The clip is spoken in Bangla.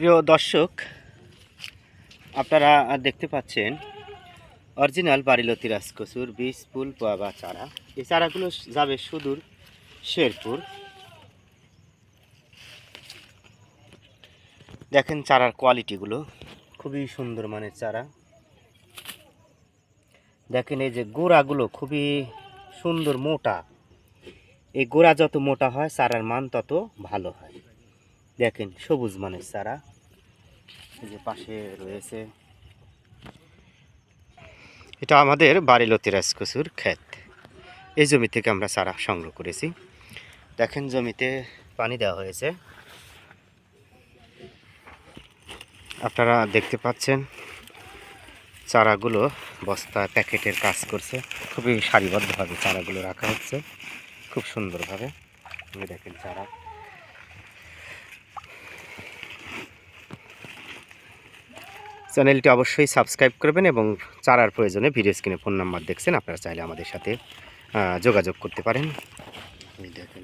প্রিয় দর্শক, আপনারা দেখতে পাচ্ছেন অরিজিনাল বাড়িলতি রাজকসুর বীজ, ফুল বা চারা। এই চারাগুলো যাবে সুদূর শেরপুর। দেখেন চারার কোয়ালিটিগুলো, খুবই সুন্দর মানের চারা। দেখেন এই যে গোড়াগুলো খুবই সুন্দর মোটা। এই গোড়া যত মোটা হয়, চারার মান তত ভালো হয়। দেখেন সবুজ মানের চারা। যে পাশে রয়েছে। এটা আমাদের বাড়ি বাড়িলতি রাজকসুর ক্ষেত। এই জমি থেকে আমরা চারা সংগ্রহ করেছি। দেখেন জমিতে পানি দেওয়া হয়েছে। আপনারা দেখতে পাচ্ছেন, চারাগুলো বস্তা, প্যাকেটের কাজ করছে। খুবই সারিবদ্ধভাবে চারাগুলো রাখা হচ্ছে। খুব সুন্দরভাবে। দেখেন চারা। চ্যানেলটি অবশ্যই সাবস্ক্রাইব করবেন এবং চারার প্রয়োজনে ভিডিও স্ক্রিনে ফোন নাম্বার দেখছেন, আপনারা চাইলে আমাদের সাথে যোগাযোগ করতে পারেন। দেখেন।